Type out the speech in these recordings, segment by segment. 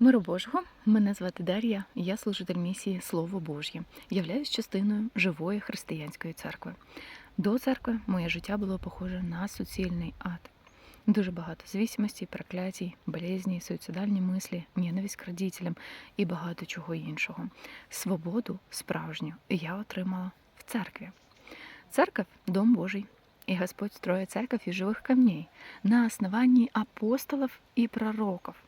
Миру Божого, мене звати Дар'я, я служитель місії Слово Божє, являюсь частиною живої християнської церкви. До церкви моє життя було похоже на суцільний ад. Дуже багато звісимостей, проклятій, болезні, суїцидальні мислі, ненависть к родителям і багато чого іншого. Свободу справжню я отримала в церкві. Церковь дом Божий, и Господь строит церковь из живых камней на основанні апостолів і пророків.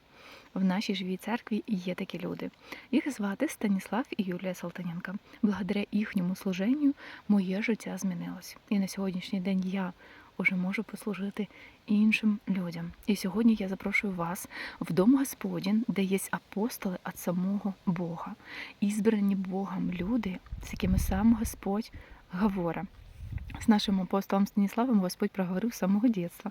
В нашій живій церкві є такі люди. Їх звати Станіслав і Юлія Салтаненка. Благодаря їхньому служенню моє життя змінилось. І на сьогоднішній день я уже можу послужити іншим людям. І сьогодні я запрошую вас в дом Господін, де є апостоли від самого Бога, ізбрані Богом люди, з якими сам Господь говорить. З нашим апостолом Станіславом Господь проговорив з самого дитинства.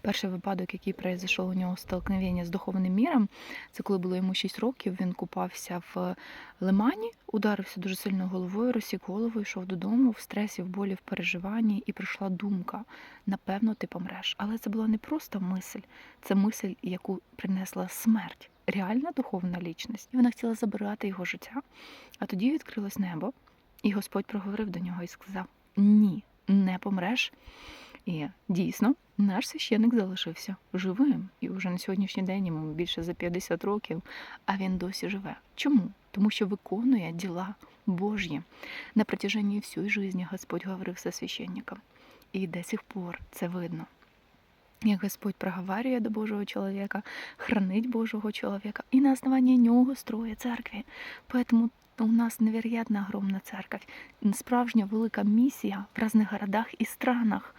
Перший випадок, який произойшов у нього столкновення з духовним міром, це коли було йому 6 років, він купався в лимані, ударився дуже сильно головою, розсік голову, йшов додому в стресі, в болі, в переживанні, і прийшла думка: напевно, ти помреш. Але це була не просто мисль, це мисль, яку принесла смерть, реальна духовна лічність. І вона хотіла забирати його життя. А тоді відкрилось небо, і Господь проговорив до нього і сказав: Ні, не помреш. І дійсно, наш священик залишився живим. І вже на сьогоднішній день йому більше за 50 років, а він досі живе. Чому? Тому що виконує діла Божі. На протяженні всієї житті Господь говорив зі священником. І до сих пор це видно. Як Господь проговорює до Божого чоловіка, хранить Божого чоловіка і на основанні нього строє церкви. Поэтому у нас невероятно огромна церковь, справжня велика місія в різних городах і странах.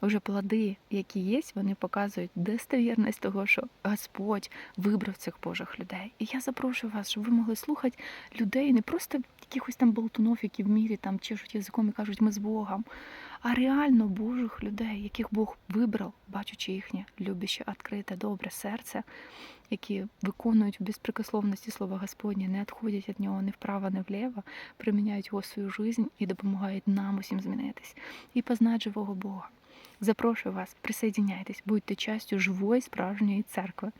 Уже плоди, які є, вони показують достовірність того, що Господь вибрав цих Божих людей. І я запрошую вас, щоб ви могли слухати людей, не просто якихось там болтунов, які в мірі там чешуть язиком і кажуть, ми з Богом, а реально Божих людей, яких Бог вибрав, бачучи їхнє любяще, відкрите, добре серце, які виконують в безпрекословності слова Господні, не відходять від нього ні вправо, ні вліво, приміняють його свою життя і допомагають нам усім змінитись і познати живого Бога. Запрошую вас, присоединяйтесь, будьте частю живої справжньої церкви.